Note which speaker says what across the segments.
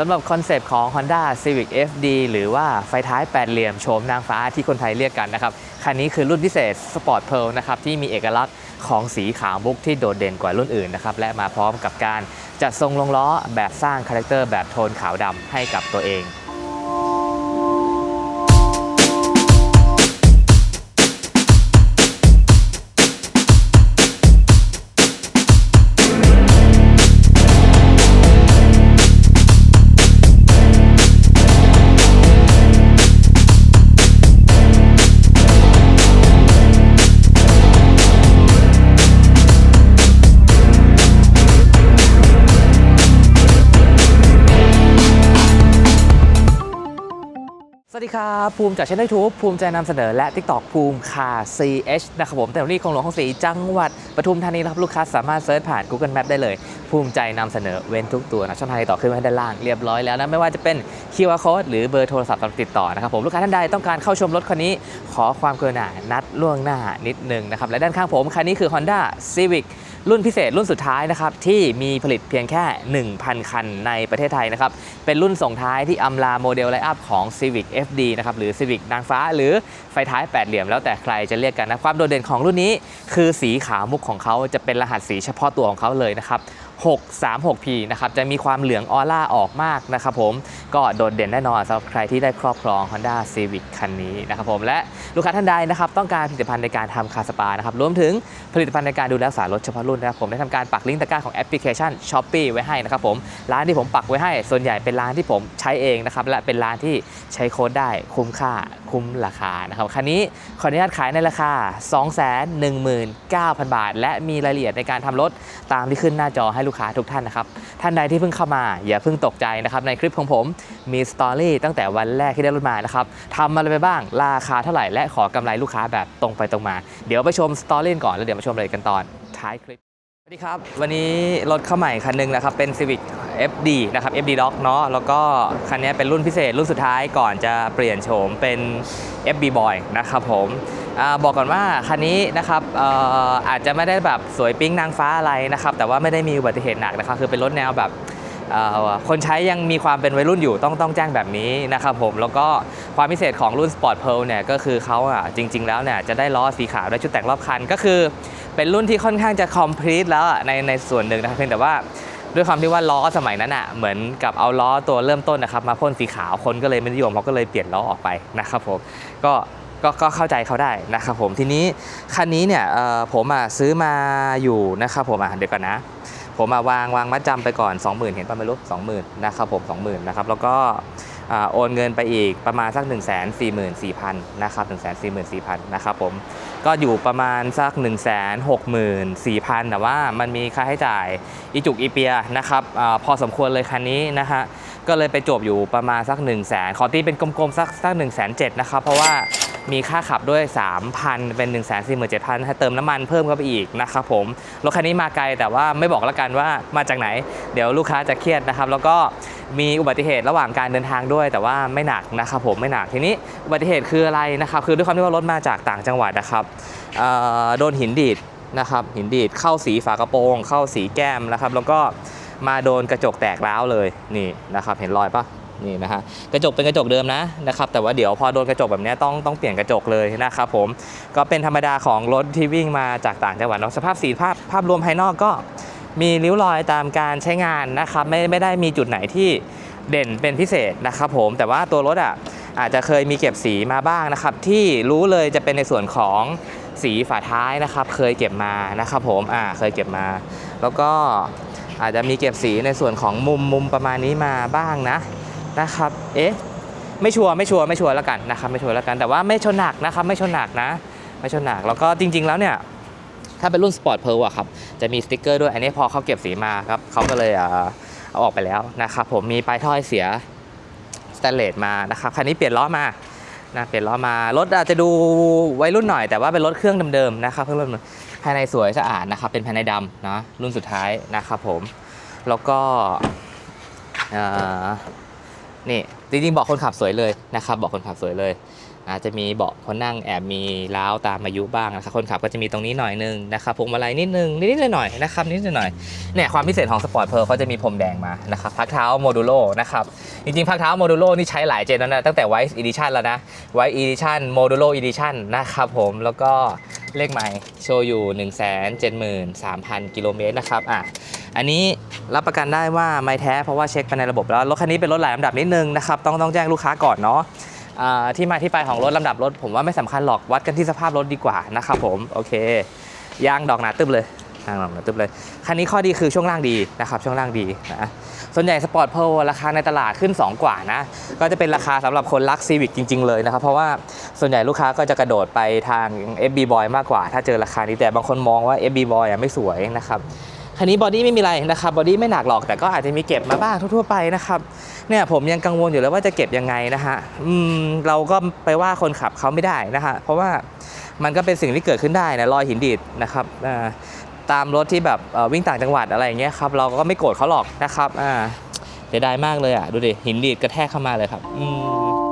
Speaker 1: สำหรับคอนเซปต์ของ Honda Civic FD หรือว่าไฟท้ายแปดเหลี่ยมโฉมนางฟ้าที่คนไทยเรียกกันนะครับ คันนี้คือรุ่นพิเศษ Sport Pearl นะครับที่มีเอกลักษณ์ของสีขาวบุกที่โดดเด่นกว่ารุ่นอื่นนะครับและมาพร้อมกับการจัดทรงลงล้อแบบสร้างคาแรคเตอร์แบบโทนขาวดำให้กับตัวเอง วัสดีครับ ภูมิจากช่องยูทูบภูมิใจนำเสนอและ TikTok ภูมิคา CH นะครับผมแต่วันนี้ของหลวงของศรีจังหวัดปทุมธานีนะครับลูกค้าสามารถเซิร์ชผ่าน Google Map ได้เลย ภูมิใจนำเสนอเว้นทุกตัวนะช่องทางติดต่อขึ้นไว้ให้ด้านล่างเรียบร้อยแล้วนะไม่ว่าจะเป็น QR Code หรือเบอร์โทรศัพท์สำหรับติดต่อนะครับผมลูกค้าท่านใดต้องการเข้าชมรถคันนี้ ขอความกรุณานัดล่วงหน้านิดนึงนะครับและด้านข้างผมคันนี้คือ Honda Civic รุ่นพิเศษรุ่นสุดท้ายนะครับที่มีผลิตเพียงแค่ 1,000 คันในประเทศไทยนะครับเป็นรุ่นส่งท้ายที่อำลาโมเดลไลอัพของ Civic FD นะครับหรือ Civic นางฟ้า หรือไฟท้ายแปดเหลี่ยมแล้วแต่ใครจะเรียกกันนะความโดดเด่นของรุ่นนี้ คือสีขาวมุกของเขาจะเป็นรหัสสีเฉพาะตัวของเขาเลยนะครับ 636P นะครับจะมีความเหลืองออร่าออกมากนะครับผมก็โดดเด่นแน่นอนสำหรับใครที่ได้ครอบครอง Honda Civic คันนี้นะครับผมและลูกค้าท่านใดนะครับต้องการผลิตภัณฑ์ในการทำคาสปานะครับรวมถึงผลิตภัณฑ์ในการดูแลรักษารถเฉพาะรุ่นนะครับผมได้ทำการปักลิงก์ตะกร้าของแอปพลิเคชัน s h o p e e ไว้ให้นะครับผมร้านที่ผมปักไว้ให้ ส่วนใหญ่เป็นร้านที่ผมใช้เองนะครับและเป็นร้านที่ใช้โค้ดได้คุ้มค่าคุ้มราคานะครับคันนี้ขออนุญาตขายในราคา 219,000 บาท และมีรายละเอียดในการทำรถตามที่ขึ้นหน้าจอให้ลูกค้าทุกท่านนะครับ ท่านใดที่เพิ่งเข้ามา อย่าเพิ่งตกใจนะครับ ในคลิปของผมมีสตอรี่ตั้งแต่วันแรกที่ได้รถมานะครับทำอะไรไปบ้าง ราคาเท่าไหร่และขอกำไรลูกค้าแบบตรงไปตรงมา เดี๋ยวไปชมสตอรี่ก่อนแล้วเดี๋ยวมาชมรายละเอียดกันตอนท้ายคลิปสวัสดีครับ วันนี้รถเข้าใหม่คันหนึงนะครับ เป็น Civic FD นะครับ FD Doc เนาะแล้วก็คันนี้เป็นรุ่นพิเศษรุ่นสุดท้ายก่อนจะเปลี่ยนโฉมเป็น FB Boy นะครับผม บอกก่อนว่าคันนี้นะครับอออาจจะไม่ได้แบบสวยปิ๊งนางฟ้าอะไรนะครับ แต่ว่าไม่ได้มีอุบัติเหตุหนักนะครับคือเป็นรถแนวแบบคนใช้ยังมีความเป็นวัยรุ่นอยู่ต้องต้องแจ้งแบบนี้นะครับผมแล้วก็ความพิเศษของรุ่น Sport Pearl เนี่ยก็คือเขาอะจริง ๆ แล้วเนี่ยจะได้ล้อสีขาวได้ชุดแต่งรอบคัน ก็คือเป็นรุ่นที่ค่อนข้างจะ complete แล้วในในส่วนหนึ่งนะครับเพียงแต่ว่าด้วยความที่ว่าล้อสมัยนั้นอะเหมือนกับเอาล้อตัวเริ่มต้นนะครับมาพ่นสีขาวคนก็เลยไม่นิยมเขาก็เลยเปลี่ยนล้อออกไปนะครับผมก็ ก็ก็เข้าใจเขาได้นะครับผมทีนี้คันนี้เนี่ยผมอะซื้อมาอยู่นะครับผมอะเดี๋ยวก่อนนะ ผมวางวางมัดจำไปก่อน 20,000 เห็นป่ะไม่รู้20,000นะครับผม20,000นะครับแล้วก็อโอนเงินไปอีกประมาณสัก 1 4 4 0 0 0นะครับ1 4 4 0 0 0นะครับผมก็อยู่ประมาณสัก 1 6 4 0 0 0แต่ว่ามันมีค่าใช้จ่ายอีจุกอีเปียนะครับอพอสมควรเลยคันนี้นะฮะก็เลยไปจบอยู่ประมาณสัก 1 0 0 0 0แขอตีเป็นกลมๆสักสัก1 7 0 0 0นะครับเพราะว่า มีค่าขับด้วย 3,000 เป็น 1 4 7 0 0 0ให้เติมน้ำมันเพิ่มเข้าไปอีกนะครับผมรถคันนี้มาไกลแต่ว่าไม่บอกแล้วกันว่ามาจากไหน เดี๋ยวลูกค้าจะเครียดนะครับแล้วก็มีอุบัติเหตุระหว่างการเดินทางด้วย แต่ว่าไม่หนักนะครับผมไม่หนักทีนี้อุบัติเหตุคืออะไรนะครับคือด้วยความที่ว่ารถมาจากต่างจังหวัดนะครับโดนหินดีดนะครับหินดีดเข้าสีฝากระโปรง เข้าสีแก้มนะครับ แล้วก็มาโดนกระจกแตกร้าวเลยนี่นะครับ เห็นรอยปะ นี่นะฮะกระจกเป็นกระจกเดิมนะนะครับแต่ว่าเดี๋ยวพอโดนกระจกแบบนี้ต้องต้องเปลี่ยนกระจกเลยนะครับผมก็เป็นธรรมดาของรถที่วิ่งมาจากต่างจังหวัดเนาะสภาพสีภาพภาพรวมภายนอกก็มีริ้วรอยตามการใช้งานนะครับไม่ไม่ได้มีจุดไหนที่เด่นเป็นพิเศษนะครับผมแต่ว่าตัวรถอะอาจจะเคยมีเก็บสีมาบ้างนะครับ ที่รู้เลยจะเป็นในส่วนของสีฝาท้ายนะครับ เคยเก็บมานะครับผมอ่าเคยเก็บมา แล้วก็อาจจะมีเก็บสีในส่วนของมุมมุมประมาณนี้มาบ้างนะ นะครับ เอ๊ะ ไม่ชัวร์ไม่ชัวร์ไม่ชัวร์แล้วกันนะครับ ไม่ชัวร์แล้วกัน แต่ว่าไม่ชนหนักนะครับ ไม่ชนหนักนะ ไม่ชนหนัก แล้วก็จริง ๆ แล้วเนี่ย ถ้าเป็นรุ่น Sport Pearl อะครับ จะมีสติ๊กเกอร์ด้วย อันนี้พอเขาเก็บสีมาครับเขาก็เลยเอาออกไปแล้วนะครับ ผม มีปลายท่อไอเสียสแตนเลสมานะครับ คันนี้เปลี่ยนล้อมานะเปลี่ยนล้อมารถอาจจะดูวัยรุ่นหน่อยแต่ว่าเป็นรถเครื่องเดิมๆนะครับเครื่องเดิมๆภายในสวยสะอาดนะครับเป็นภายในดำนะรุ่นสุดท้ายนะครับผม แล้วก็อ่า นี่จริงๆเบาะคนขับสวยเลยนะครับเบาะคนขับสวยเลยอาจจะมีเบาะคนนั่งแอบมีล้าวตามอายุบ้างนะครับคนขับก็จะมีตรงนี้หน่อยนึงนะครับพวงมาลัยนิดนึงนิดๆหน่อยๆนะครับนิดๆหน่อยเนี่ยความพิเศษของสปอร์ตเพร์เขาจะมีพรมแดงมานะครับพักเท้าโมดูโลนะครับจริงๆพักเท้าโมดูโลนี่ใช้หลายเจนแล้วนะตั้งแต่ไวท์อีดิชันแล้วนะไวท์อีดิชันโมดูโลอีดิชันนะครับผมแล้วก็เลขใหม่โชว์อยู่ 1 7 3 0 0 0 กิโลเมตรนะครับอะ อันนี้รับประกันได้ว่าไม่แท้เพราะว่าเช็คไปในระบบแล้วรถคันนี้เป็นรถหลายลำดับนิดนึงนะครับต้องต้องแจ้งลูกค้าก่อนเนาะที่มาที่ไปของรถลำดับรถ ผมว่าไม่สำคัญหรอกวัดกันที่สภาพรถดีกว่านะครับผมโอเคยางดอกหนาตึบเลยยางดอกหนาตึบเลยคันนี้ข้อดีคือช่วงล่างดีนะครับช่วงล่างดีนะส่วนใหญ่สปอร์ตเพลราคาในตลาดขึ้น 2 กว่านะ ก็จะเป็นราคาสำหรับคนรักซีวิกจริง ๆ เลยนะครับ เพราะว่าส่วนใหญ่ลูกค้าก็จะกระโดดไปทาง FB Boy มากกว่า ถ้าเจอราคานี้แต่บางคนมองว่า FB Boy อะไม่สวยนะครับ คันนี้บอดี้ไม่มีอะไรนะครับบอดี้ไม่หนักหรอกแต่ก็อาจจะมีเก็บมาบ้างทั่วๆไปนะครับเนี่ยผมยังกังวลอยู่เลยว่าจะเก็บยังไงนะฮะอืมเราก็ไปว่าคนขับเขาไม่ได้นะฮะเพราะว่ามันก็เป็นสิ่งที่เกิดขึ้นได้นะรอยหินดีดนะครับอ่าตามรถที่แบบวิ่งต่างจังหวัดอะไรอย่างเงี้ยครับเราก็ไม่โกรธเขาหรอกนะครับอ่าเสียดายมากเลยอะดูดิหินดีดกระแทกเข้ามาเลยครับอืม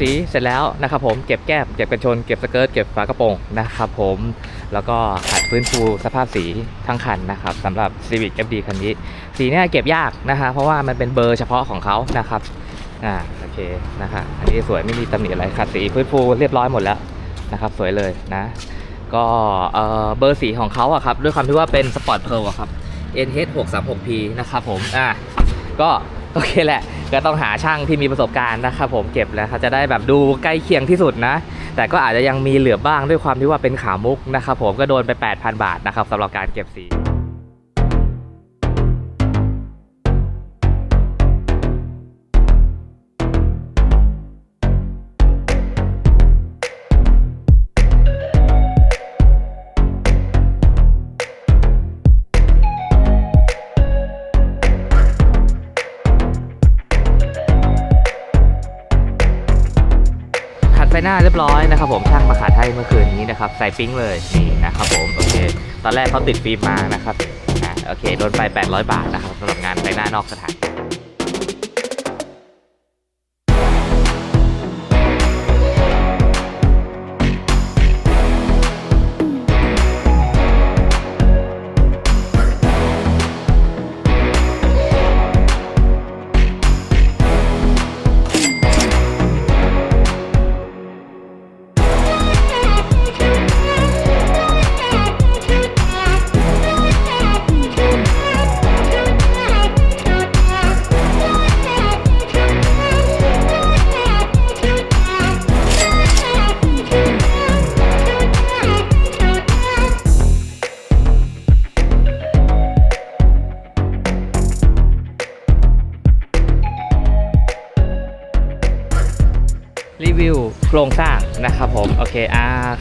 Speaker 1: สีเสร็จแล้วนะครับผมเก็บแก้มเก็บกันชนเก็บสเกิร์ตเก็บฝากระโปรงนะครับผมแล้วก็ขัดฟื้นฟูสภาพสีทั้งคันนะครับสำหรับ Civic FD คันนี้ สีเนี่ยเก็บยากนะฮะเพราะว่ามันเป็นเบอร์เฉพาะของเขานะครับอ่าโอเคนะฮะอันนี้สวยไม่มีตำหนิอะไรขัดสีฟื้นฟูเรียบร้อยหมดแล้วนะครับ สวยเลยนะก็เอ่อเบอร์สีของเขาอะครับด้วยความที่ว่าเป็นสปอร์ตเพลอะครับ NH 6 3 6 P นะครับผมอะก็ โอเคแหละ ก็ต้องหาช่างที่มีประสบการณ์นะครับผมเก็บแล้วเขาจะได้แบบดูใกล้เคียงที่สุดนะ แต่ก็อาจจะยังมีเหลือบ้างด้วยความที่ว่าเป็นขามุกนะครับผมก็โดนไป 8,000 บาทนะครับสำหรับการเก็บสี หน้าเรียบร้อยนะครับผมช่างมาขัดให้เมื่อคืนนี้นะครับใส่ปิ้งเลยนี่นะครับผมโอเคตอนแรกเขาติดฟิล์มมานะครับอ่าโอเคโดนไป 800 บาทนะครับสำหรับงานไปหน้านอกสถาน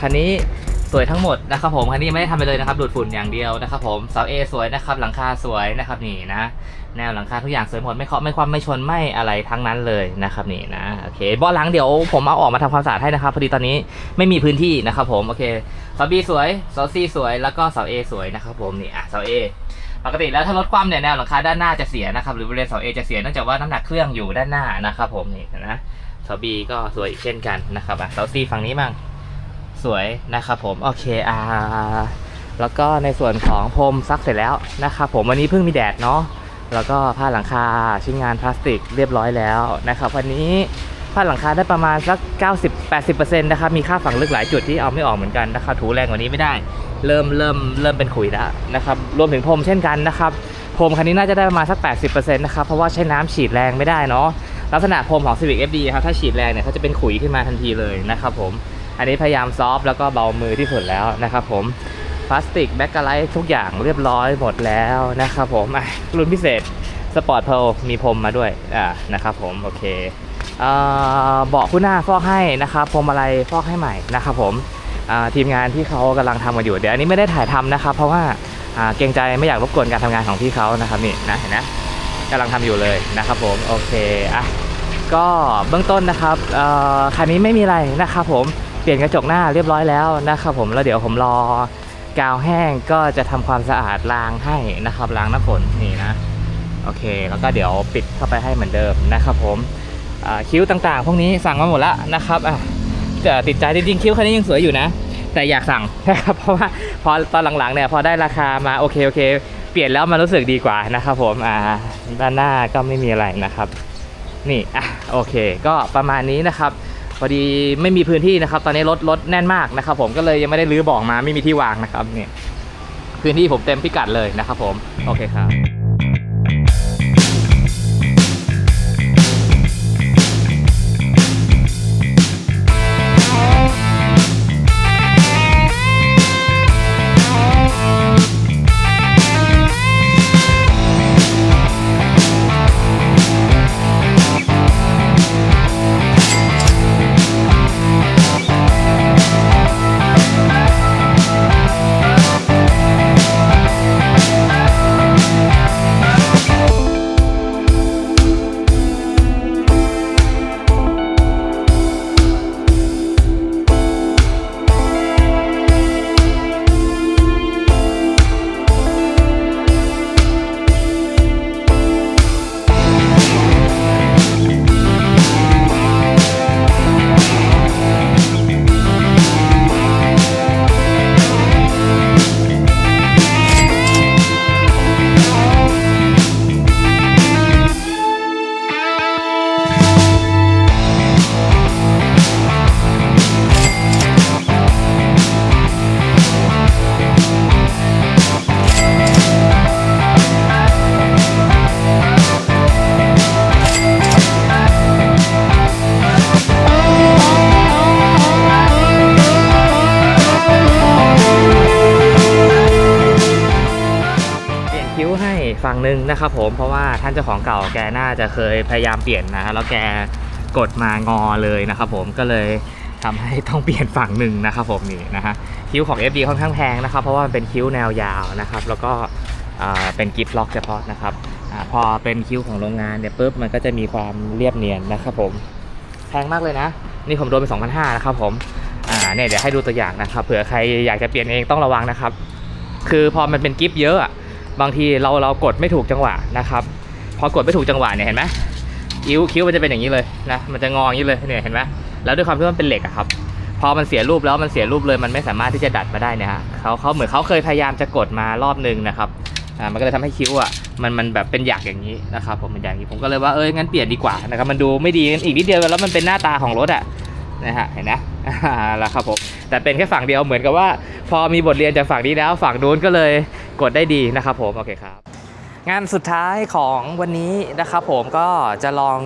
Speaker 1: คันนี้สวยทั้งหมดนะครับผมคันนี้ไม่ได้ทำไปเลยนะครับดูดฝุ่นอย่างเดียวนะครับผมเสาเอสวยนะครับหลังคาสวยนะครับนี่นะแนวหลังคาทุกอย่างสวยหมดไม่เคาะไม่ความไม่ชนไม่อะไรทั้งนั้นเลยนะครับนี่นะโอเคเบาะหลังเดี๋ยวผมเอาออกมาทำความสะอาดให้นะครับพอดีตอนนี้ไม่มีพื้นที่นะครับผมโอเคเสาบีสวยเสาซีสวยแล้วก็เสาเอสวยนะครับผมนี่อะเสาเอปกติแล้วถ้ารถคว่ำเนี่ยแนวหลังคาด้านหน้าจะเสียนะครับหรือบริเวณเสาเอจะเสียเนื่องจากว่าน้ำหนักเครื่องอยู่ด้านหน้านะครับผมนี่นะเสาบีก็สวยอีกเช่นกันนะครับอะเสาซีฝั่งนี้มั่ง สวยนะครับผมโอเคอ่าแล้วก็ในส่วนของพรมซักเสร็จแล้วนะครับผมวันนี้เพิ่งมีแดดเนาะแล้วก็ผ้าหลังคาชิ้นงานพลาสติกเรียบร้อยแล้วนะครับวันนี้ผ้าหลังคาได้ประมาณสัก 90-80%นะครับมีค่าฝังลึกหลายจุดที่เอาไม่ออกเหมือนกันนะครับถูแรงกว่านี้ไม่ได้ เริ่มเริ่มเริ่มเป็นขุยแล้วนะครับรวมถึงพรมเช่นกันนะครับพรมคันนี้น่าจะได้ประมาณสัก 80%นะครับเพราะว่าใช้น้ำฉีดแรงไม่ได้เนาะลักษณะพรมของ Civic FD ครับถ้าฉีดแรงเนี่ยเขาจะเป็นขุยขึ้นมาทันทีเลยนะครับผม อันนี้พยายามซอฟแล้วก็เบามือที่สุดแล้วนะครับผมพลาสติกแบ็กกไลท์ทุกอย่างเรียบร้อยหมดแล้วนะครับผมรุ่นพิเศษสปอร์ตเพลมีพรมมาด้วยอ่านะครับผมโอเคเบาะคู่หน้าฟอกให้นะครับพรมอะไรฟอกให้ใหม่นะครับผมทีมงานที่เขากำลังทำกันอยู่เดี๋ยวอันนี้ไม่ได้ถ่ายทำนะครับ เพราะว่าเกรงใจไม่อยากรบกวนการทำงานของพี่เขานะครับนี่นะเห็นนะกำลังทำอยู่เลยนะครับผมโอเคอะก็เบื้องต้นนะครับอ่อคันนี้ไม่มีอะไรนะครับผม ปลี่ยนกระจกหน้าเรียบร้อยแล้วนะครับผมแล้วเดี๋ยวผมรอกาวแห้งก็จะทำความสะอาดล้างให้นะครับล้างน้ำฝนนี่นะโอเค แล้วก็เดี๋ยวปิดเข้าไปให้เหมือนเดิมนะครับผมคิ้วต่างๆ พวกนี้สั่งมาหมดแล้วนะครับอะแต่ติดใจจริงๆคิ้วคันนี้ยังสวยอยู่นะ แต่อยากสั่งนะครับเพราะว่าพอตอนหลังๆเนี่ยพอได้ราคามาโอเคโอเค เปลี่ยนแล้วมันรู้สึกดีกว่านะครับผมอ่าด้านหน้าก็ไม่มีอะไรนะครับ นี่อะโอเค ก็ประมาณนี้นะครับ พอดีไม่มีพื้นที่นะครับ ตอนนี้รถรถแน่นมากนะครับ ผมก็เลยยังไม่ได้รื้อบอกมาไม่มีที่วางนะครับเนี่ยพื้นที่ผมเต็มพิกัดเลยนะครับ ผมโอเคครับ จะเคยพยายามเปลี่ยนนะแล้วแกกดมางอเลยนะครับผมก็เลยทำให้ต้องเปลี่ยนฝั่งหนึ่งนะครับผมนี่นะฮะคิ้วของ FD ค่อนข้างแพงนะครับ เพราะว่ามันเป็นคิ้วแนวยาวนะครับ แล้วก็เป็นกิฟต์ล็อกเฉพาะนะครับอพอเป็นคิ้วของโรงงานเนี่ยปุ๊บมันก็จะมีความเรียบเนียนนะครับผมแพงมากเลยนะ นี่ผมโดนไป2,500นะครับผมอ่าเนี่ยเดี๋ยวให้ดูตัวอย่างนะครับเผื่อใครอยากจะเปลี่ยนเองต้องระวังนะครับ คือพอมันเป็นกิฟต์เยอะอะบางทีเราเรากดไม่ถูกจังหวะนะครับ พอกดไม่ถูกจังหวะเนี่ยเห็นไหมคิ้วคิ้วมันจะเป็นอย่างนี้เลยนะมันจะงออย่างนี้เลยเนี่ยเห็นไหมแล้วด้วยความที่มันเป็นเหล็กอะครับ พอมันเสียรูปแล้วมันเสียรูปเลยมันไม่สามารถที่จะดัดมาได้เนี่ยฮะเขาเขาเหมือนเขาเคยพยายามจะกดมารอบนึงนะครับอ่ามันก็เลยทำให้คิ้วอะมันมันแบบเป็นหยักอย่างนี้นะครับผมเป็นอย่างนี้ผมก็เลยว่าเอ้ยงั้นเปลี่ยนดีกว่านะครับมันดูไม่ดีอีกนิดเดียวแล้วมันเป็นหน้าตาของรถอะนะฮะเห็นนะอ่าแล้วครับผมแต่เป็นแค่ฝั่งเดียวเหมือนกับว่า พอมีบทเรียนจากฝั่งนี้แล้วฝั่งนู้นก็เลยกดได้ดีนะครับผมโอเคครับ งานสุดท้ายของวันนี้นะครับผมก็จะลอง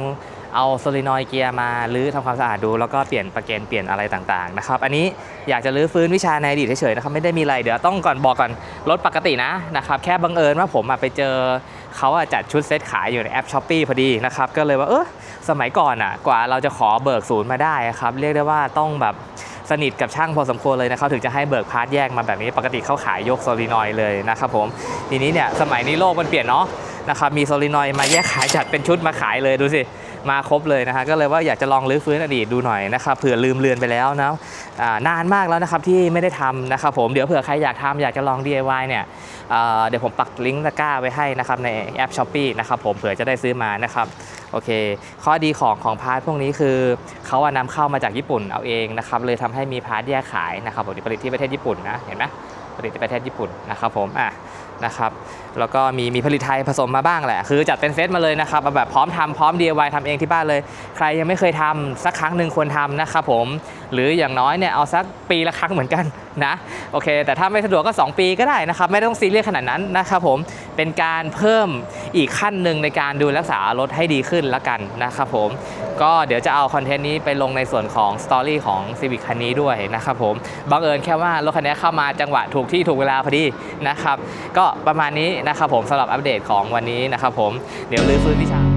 Speaker 1: เอาโซลินอยเกียร์มาลื้อทำความสะอาดดู แล้วก็เปลี่ยนประเกนเปลี่ยนอะไรต่างๆนะครับอันนี้อยากจะลื้อฟื้นวิชาในอดีตเฉยๆนะครับไม่ได้มีอะไรเดี๋ยวต้องก่อนบอกก่อนรถปกตินะนะครับแค่บังเอิญว่าผมไปเจอเขาจัดชุดเซตขายอยู่ในแอปช้อปปีพอดีนะครับก็เลยว่าเออสมัยก่อนอะกว่าเราจะขอเบิกศูนย์มาได้อะครับเรียกได้ว่าต้องแบบ สนิทกับช่างพอสมควรเลยนะครับถึงจะให้เบิกพาร์ทแยกมาแบบนี้ ปกติเขาขายยกโซลินอยเลยนะครับผมทีนี้เนี่ยสมัยนี้โลกมันเปลี่ยนเนาะนะครับมีโซลินอยมาแยกขายจัดเป็นชุดมาขายเลยดูสิมาครบเลยนะฮะก็เลยว่าอยากจะลองรื้อฟื้นอดีตดูหน่อยนะครับเผื่อลืมเลือนไปแล้วนะนานมากแล้วนะครับที่ไม่ได้ทำนะครับผมเดี๋ยวเผื่อใครอยากทำอยากจะลอง DIY เนี่ยเดี๋ยวผมปักลิงก์ตะกร้าไว้ให้นะครับในแอป s h อ p e e นะครับผมเผื่อจะได้ซื้อมานะครับ โอเค ข้อดีของของพาร์ทพวกนี้คือเขาอะนำเข้ามาจากญี่ปุ่นเอาเองนะครับเลยทำให้มีพาร์ทแยกขายนะครับผมผลิตที่ประเทศญี่ปุ่นนะเห็นไหมผลิตที่ประเทศญี่ปุ่นนะครับผมอะนะครับแล้วก็มีมีผลิตไทยผสมมาบ้างแหละ คือจัดเป็นเซตมาเลยนะครับเอาแบบพร้อมทำพร้อม DIY ทำเองที่บ้านเลย ใครยังไม่เคยทำสักครั้งหนึ่งควรทำนะครับผมหรืออย่างน้อยเนี่ยเอาสักปีละครั้งเหมือนกันนะโอเค แต่ถ้าไม่สะดวกก็ 2 ปีก็ได้นะครับ ไม่ต้องซีเรียสขนาดนั้นนะครับผมเป็นการเพิ่มอีกขั้นหนึ่งในการดูแลรักษารถให้ดีขึ้นละกันนะครับผมก็เดี๋ยวจะเอาคอนเทนต์นี้ไปลงในส่วนของสตอรี่ของ Civic คันนี้ด้วยนะครับผมบังเอิญแค่ว่ารถคันนี้เข้ามาจังหวะถูกที่ถูกเวลาพอดีนะครับ ก็ประมาณนี้นะครับผมสำหรับอัปเดตของวันนี้นะครับผมเดี๋ยวลื้อฟื้นวิชา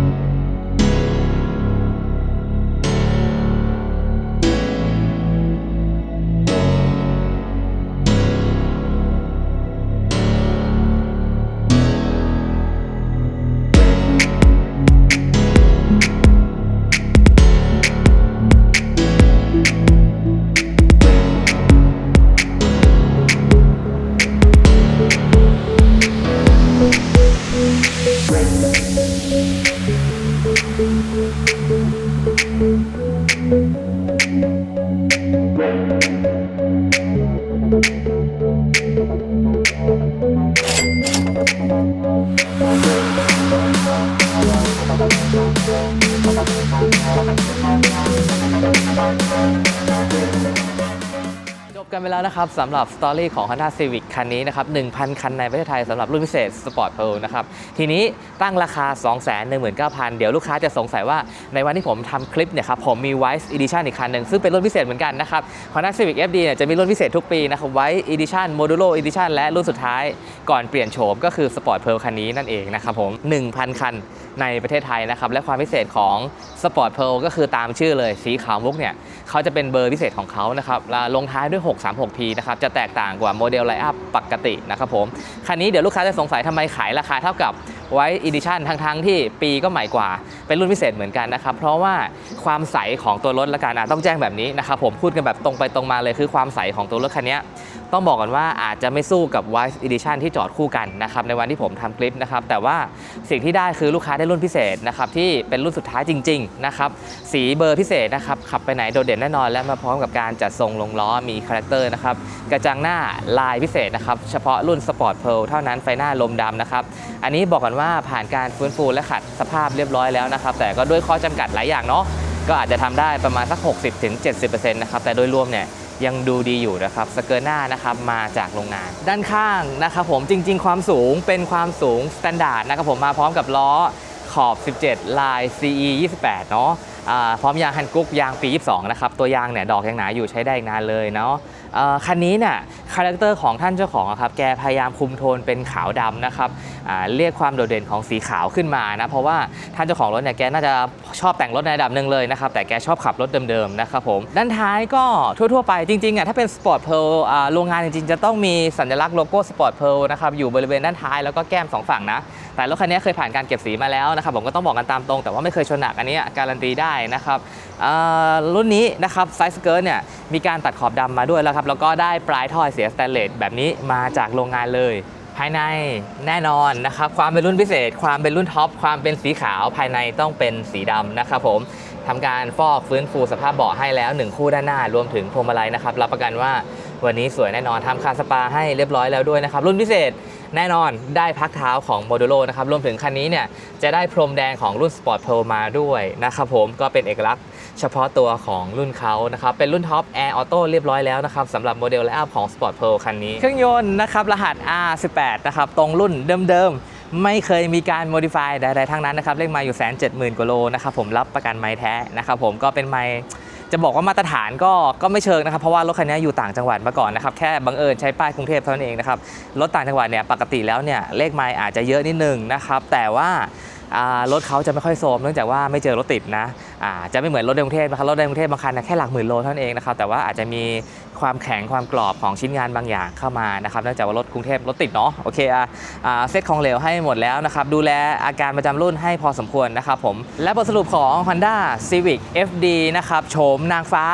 Speaker 1: จบ แล้วนะครับสำหรับสตอรี่ของ Honda Civic คันนี้นะครับ 1,000 คันในประเทศไทยสำหรับรุ่นพิเศษ Sport Pearl นะครับ ทีนี้ตั้งราคา 219,000 เดี๋ยวลูกค้าจะสงสัยว่าในวันที่ผมทำคลิปเนี่ยครับ ผมมี Wise Edition อีกคันหนึ่งซึ่งเป็นรุ่นพิเศษเหมือนกันนะครับ Honda Civic FD เนี่ยจะมีรุ่นพิเศษทุกปีนะครับ Wise Edition Modulo Edition และรุ่นสุดท้ายก่อนเปลี่ยนโฉมก็คือ Sport Pearl คันนี้นั่นเองนะครับผม1,000 คันในประเทศไทยนะครับและความพิเศษของ Sport Pearl ก็คือตามชื่อเลยสีขาวมุกเนี่ยเขาจะเป็นเบอร์พิเศษของเขานะครับลงท้ายด้วย 636P นะครับจะแตกต่างกว่าโมเดลไลอัพปกตินะครับผมคันนี้เดี๋ยวลูกค้าจะสงสัยทำไมขายราคาเท่ากับไว้อีดิชันทั้งๆ ที่ปีก็ใหม่กว่า เป็นรุ่นพิเศษเหมือนกันนะครับ เพราะว่าความใสของตัวรถละกันอะต้องแจ้งแบบนี้นะครับผมพูดกันแบบตรงไปตรงมาเลยคือความใสของตัวรถคันนี้ต้องบอกก่อนว่าอาจจะไม่สู้กับ Wise Edition ที่จอดคู่กันนะครับในวันที่ผมทำคลิปนะครับแต่ว่าสิ่งที่ได้คือลูกค้าได้รุ่นพิเศษนะครับที่เป็นรุ่นสุดท้ายจริงๆนะครับสีเบอร์พิเศษนะครับขับไปไหนโดดเด่นแน่นอนและมาพร้อมกับการจัดทรงลงล้อมีคาแรคเตอร์นะครับกระจังหน้าลายพิเศษนะครับเฉพาะรุ่น Sport Pearl เท่านั้นไฟหน้าลมดำนะครับอันนี้บอกก่อนว่าผ่านการฟื้นฟูและขัดสภาพเรียบร้อยแล้วนะครับ แต่ก็ด้วยข้อจำกัดหลายอย่างเนาะก็อาจจะทำได้ประมาณสัก 60-70%นะครับแต่โดยรวมเนี่ยยังดูดีอยู่นะครับสเกิร์ตหน้านะครับมาจากโรงงาน ด้านข้างนะครับผมจริง ๆ ความสูงเป็นความสูงสแตนดาร์ดนะครับผมมาพร้อมกับล้อขอบ 17 ลาย CE 28 เนาะพร้อมยางฮันกุกยางปี 22 นะครับ ตัวยางเนี่ยดอกยังหนาอยู่ใช้ได้อีกนานเลยเนาะคันนี้เนี่ยคาแรคเตอร์ของท่านเจ้าของครับแกพยายามคุมโทนเป็นขาวดำนะครับเรียกความโดดเด่นของสีขาวขึ้นมานะเพราะว่าท่านเจ้าของรถเนี่ยแกน่าจะชอบแต่งรถในระดับหนึ่งเลยนะครับแต่แกชอบขับรถเดิมๆนะครับผมด้านท้ายก็ทั่วๆไปจริงๆอะถ้าเป็น Sport Pearl อ่าโรงงานจริงๆ จะต้องมีสัญลักษณ์โลโก้ Sport Pearl นะครับอยู่บริเวณด้านท้ายแล้วก็แก้มสองฝั่งนะ แต่รถคันนี้เคยผ่านการเก็บสีมาแล้วนะครับผมก็ต้องบอกกันตามตรง แต่ว่าไม่เคยชนหนักอันนี้การันตีได้นะครับรุ่นนี้นะครับไซส์เกิร์ตเนี่ยมีการตัดขอบดำมาด้วยแล้วครับแล้วก็ได้ปลายท่อเสียสแตนเลสแบบนี้มาจากโรงงานเลย ภายในแน่นอนนะครับ ความเป็นรุ่นพิเศษ ความเป็นรุ่นท็อป ความเป็นสีขาวภายในต้องเป็นสีดำนะครับผมทำการฟอกฟื้นฟูสภาพเบาะให้แล้ว 1 คู่ด้านหน้ารวมถึงพวงมาลัยนะครับ รับประกันว่าวันนี้สวยแน่นอนทำคาสปาให้เรียบร้อยแล้วด้วยนะครับ รุ่นพิเศษแน่นอนได้พักเท้าของโมดูโลนะครับรวมถึงคันนี้เนี่ยจะได้พรมแดงของรุ่น Sport Pearl มาด้วยนะครับผมก็เป็นเอกลักษณ์ เฉพาะตัวของรุ่นเขานะครับ เป็นรุ่นท็อป Air Auto เรียบร้อยแล้วนะครับสำหรับโมเดลไลอัพของ Sport Pearl คันนี้ เครื่องยนต์นะครับรหัส R18 นะครับตรงรุ่นเดิมๆ ไม่เคยมีการ modify ใดๆทั้งนั้นนะครับเลขไมาอยู่แสนเจ็ดหมื่นกว่าโลนะครับผมรับประกันไม้แท้นะครับผมก็เป็นไม้จะบอกว่ามาตรฐานก็ก็ไม่เชิงนะครับ เพราะว่ารถคันนี้อยู่ต่างจังหวัดมาก่อนนะครับแค่บังเอิญใช้ป้ายกรุงเทพเท่านั้นเองนะครับรถต่างจังหวัดเนี่ยปกติแล้วเนี่ยเลขไมล์อาจจะเยอะนิดนึงนะครับแต่ว่า รถเขาจะไม่ค่อยโซมเนื่องจากว่าไม่เจอรถติดนะจะไม่เหมือนรถในกรุงเทพนะครับรถในกรุงเทพบางคันนะแค่หลักหมื่นโลเท่านั้นเองนะครับแต่ว่าอาจจะมีความแข็งความกรอบของชิ้นงานบางอย่างเข้ามานะครับเนื่องจากว่ารถกรุงเทพรถติดเนาะโอเคอะอ่าเซตของเหลวให้หมดแล้วนะครับดูแลอาการประจำรุ่นให้พอสมควรนะครับผมและบทสรุปของ Honda Civic FD นะครับโฉมนางฟ้า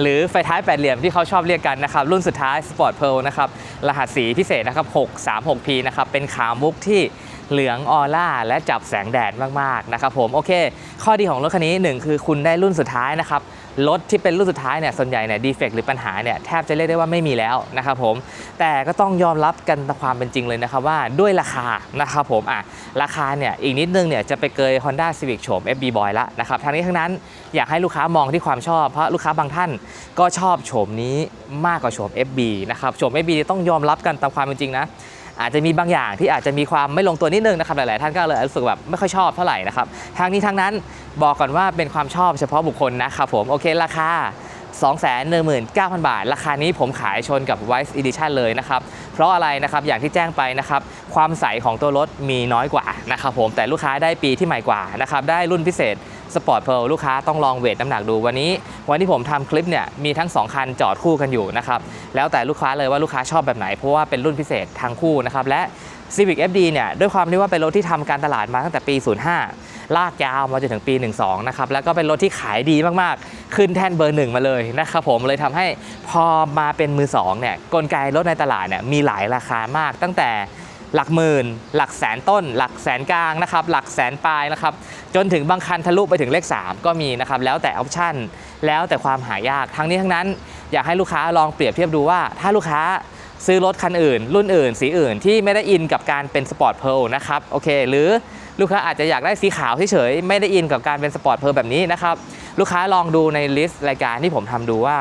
Speaker 1: หรือไฟท้ายแปดเหลี่ยมที่เขาชอบเรียกกันนะครับ รุ่นสุดท้าย Sport Pearl นะครับ รหัสสีพิเศษนะครับ 636P นะครับ เป็นขาวมุกที่ เหลืองออร่าและจับแสงแดดมากๆนะครับผมโอเค ข้อดีของรถคันนี้ 1 คือคุณได้รุ่นสุดท้ายนะครับรถที่เป็นรุ่นสุดท้ายเนี่ยส่วนใหญ่เนี่ยดีเฟกหรือปัญหาเนี่ยแทบจะเรียกได้ว่าไม่มีแล้วนะครับผมแต่ก็ต้องยอมรับกันตามความเป็นจริงเลยนะครับว่าด้วยราคานะครับผมอะราคาเนี่ยอีกนิดนึงเนี่ยจะไปเกย Honda Civic โฉม FB Boy ละนะครับทั้งนี้ทั้งนั้นอยากให้ลูกค้ามองที่ความชอบ เพราะลูกค้าบางท่านก็ชอบโฉมนี้มากกว่าโฉม FB นะครับโฉม FB ต้องยอมรับกันตามความเป็นจริงนะ อาจจะมีบางอย่างที่อาจจะมีความไม่ลงตัวนิดนึงนะครับหลาย ๆ ท่านก็เลยรู้สึกแบบไม่ค่อยชอบเท่าไหร่นะครับทางนี้ทางนั้นบอกก่อนว่าเป็นความชอบเฉพาะบุคคลนะครับผมโอเคราคา219,000 บาท ราคานี้ผมขายชนกับ Wise Edition เลยนะครับ เพราะอะไรนะครับอย่างที่แจ้งไปนะครับความใสของตัวรถมีน้อยกว่านะครับผมแต่ลูกค้าได้ปีที่ใหม่กว่านะครับได้รุ่นพิเศษ Sport Pearl ลูกค้าต้องลองเวทน้ำหนักดูวันนี้ วันที่ผมทำคลิปเนี่ยมีทั้ง 2 คันจอดคู่กันอยู่นะครับแล้วแต่ลูกค้าเลยว่าลูกค้าชอบแบบไหน เพราะว่าเป็นรุ่นพิเศษทั้งคู่นะครับและ Civic FD เนี่ยด้วยความที่ว่าเป็นรถที่ทำการตลาดมาตั้งแต่ปี 05 ลากยาวมาจนถึงปี 12 นะครับแล้วก็เป็นรถที่ขายดีมากๆ ขึ้นแท่นเบอร์หนึ่งมาเลยนะครับผมเลยทำให้พอมาเป็นมือ2เนี่ยกลไกรถในตลาดเนี่ยมีหลายราคามากตั้งแต่ หลักหมื่น หลักแสนต้น หลักแสนกลางนะครับ หลักแสนปลายนะครับ จนถึงบางคันทะลุไปถึงเลข 3 ก็มีนะครับ แล้วแต่ออปชั่น แล้วแต่ความหายาก ทั้งนี้ทั้งนั้นอยากให้ลูกค้าลองเปรียบเทียบดูว่า ถ้าลูกค้าซื้อรถคันอื่น รุ่นอื่น สีอื่นที่ไม่ได้อินกับการเป็นสปอร์ตเพลนะครับ โอเค หรือลูกค้าอาจจะอยากได้สีขาวเฉยๆ ไม่ได้อินกับการเป็นสปอร์ตเพลแบบนี้นะครับ ลูกค้าลองดูในลิสต์รายการที่ผมทำดูว่า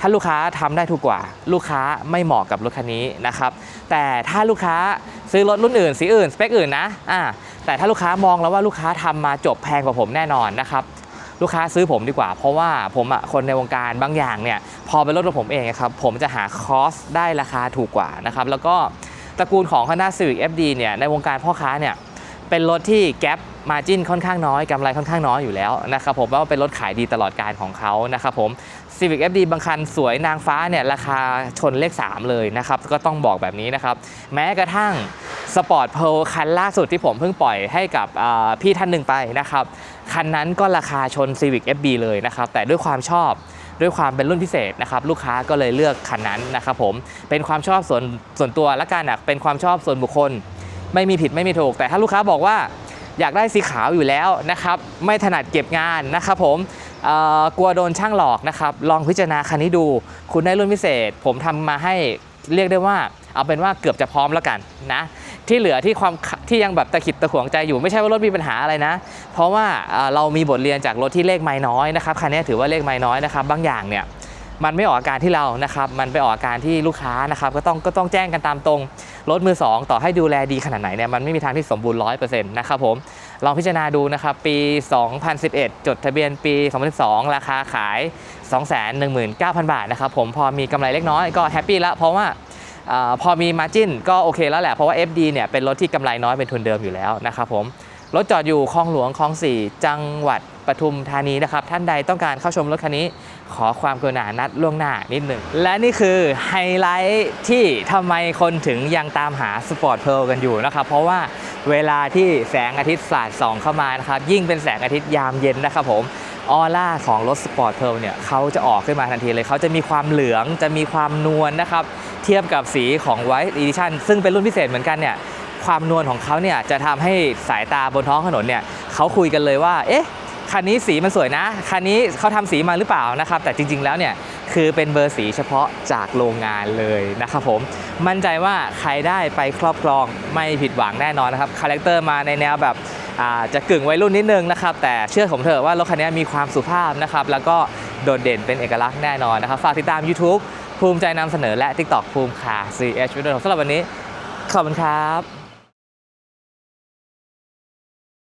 Speaker 1: ถ้าลูกค้าทำได้ถูกกว่า ลูกค้าไม่เหมาะกับรถคันนี้นะครับ แต่ถ้าลูกค้าซื้อรถรุ่นอื่นสีอื่นสเปคอื่นนะอ่าแต่ถ้าลูกค้ามองแล้วว่าลูกค้าทำมาจบแพงกว่าผมแน่นอนนะครับลูกค้าซื้อผมดีกว่า เพราะว่าผมอะคนในวงการบางอย่างเนี่ยพอเป็นรถของผมเองครับผมจะหาคอสได้ราคาถูกกว่านะครับแล้วก็ตระกูลของ Honda Civic FD เนี่ยในวงการพ่อค้าเนี่ยเป็นรถที่แกลบมาจินค่อนข้างน้อยกำไรค่อนข้างน้อยอยู่แล้วนะครับผมว่าเป็นรถขายดีตลอดการของเขานะครับผม Civic FD บางคันสวยนางฟ้าเนี่ยราคาชนเลข 3 เลยนะครับ ก็ต้องบอกแบบนี้นะครับ แม้กระทั่งสปอร์ตเพลคันล่าสุดที่ผมเพิ่งปล่อยให้กับพี่ท่านหนึ่งไปนะครับ คันนั้นก็ราคาชน Civic FB เลยนะครับ แต่ด้วยความชอบด้วยความเป็นรุ่นพิเศษนะครับลูกค้าก็เลยเลือกคันนั้นนะครับผมเป็นความชอบส่วนส่วนตัวและกันนะเป็นความชอบส่วนบุคคล ไม่มีผิดไม่มีถูก แต่ถ้าลูกค้าบอกว่าอยากได้สีขาวอยู่แล้วนะครับ ไม่ถนัดเก็บงานนะครับผม กลัวโดนช่างหลอกนะครับ ลองพิจารณาคันนี้ดู คุณได้รุ่นพิเศษ ผมทำมาให้เรียกได้ว่า เอาเป็นว่าเกือบจะพร้อมแล้วกันนะ ที่เหลือที่ความที่ยังแบบตะขิดตะขวงใจอยู่ไม่ใช่ว่ารถมีปัญหาอะไรนะ เพราะว่าเอ่อเรามีบทเรียนจากรถที่เลขไม้น้อยนะครับคันนี้ถือว่าเลขไม้น้อยนะครับ บางอย่างเนี่ยมันไม่ออกอาการที่เรานะครับ มันไปออกอาการที่ลูกค้านะครับ ก็ต้องก็ต้องแจ้งกันตามตรง รถมือ 2 ต่อให้ดูแลดีขนาดไหนเนี่ย มันไม่มีทางที่สมบูรณ์ร้อยเปอร์เซ็นต์นะครับผม ลองพิจารณาดูนะครับ ปี 2011 จดทะเบียนปี 2012 ราคาขาย 219,000 บาทนะครับผมพอมีกำไรเล็กน้อยก็แฮปปี้แล้วเพราะว่าอาพอมีมาจิ้นก็โอเคแล้วแหละ เพราะว่า FD เนี่ยเป็นรถที่กำไรน้อยเป็นทุนเดิมอยู่แล้วนะครับผม รถจอดอยู่คลองหลวงคลอง4จังหวัดปทุมธานีนะครับ ท่านใดต้องการเข้าชมรถคันนี้ ขอความกรุณานัดล่วงหน้านิดหนึ่ง และนี่คือไฮไลท์ที่ทำไมคนถึงยังตามหาสปอร์ตเพลกันอยู่นะครับ เพราะว่าเวลาที่แสงอาทิตย์สาดส่องเข้ามานะครับ ยิ่งเป็นแสงอาทิตย์ยามเย็นนะครับผมออร่าของรถสปอร์ตเพลเนี่ยเขาจะออกขึ้นมาทันทีเลย เขาจะมีความเหลืองจะมีความนวลนะครับ เทียบกับสีของ White Edition ซึ่งเป็นรุ่นพิเศษเหมือนกันเนี่ย ความนวลของเขาเนี่ยจะทำให้สายตาบนท้องถนนเนี่ยเขาคุยกันเลยว่า เอ๊ะคันนี้สีมันสวยนะ คันนี้เขาทำสีมาหรือเปล่านะครับ แต่จริง ๆ แล้วเนี่ยคือเป็นเบอร์สีเฉพาะจากโรงงานเลยนะครับผม มั่นใจว่าใครได้ไปครอบครองไม่ผิดหวังแน่นอนนะครับ คาแรคเตอร์มาในแนวแบบจะกึ่งวัยรุ่นนิดนึงนะครับ แต่เชื่อผมเถอะว่ารถคันนี้มีความสุภาพนะครับ แล้วก็โดดเด่นเป็นเอกลักษณ์แน่นอนนะครับ ฝากติดตาม YouTube ภูมิใจนำเสนอและ TikTok ภูมิคา CH วิดีโอสำหรับวันนี้ ขอบคุณครับ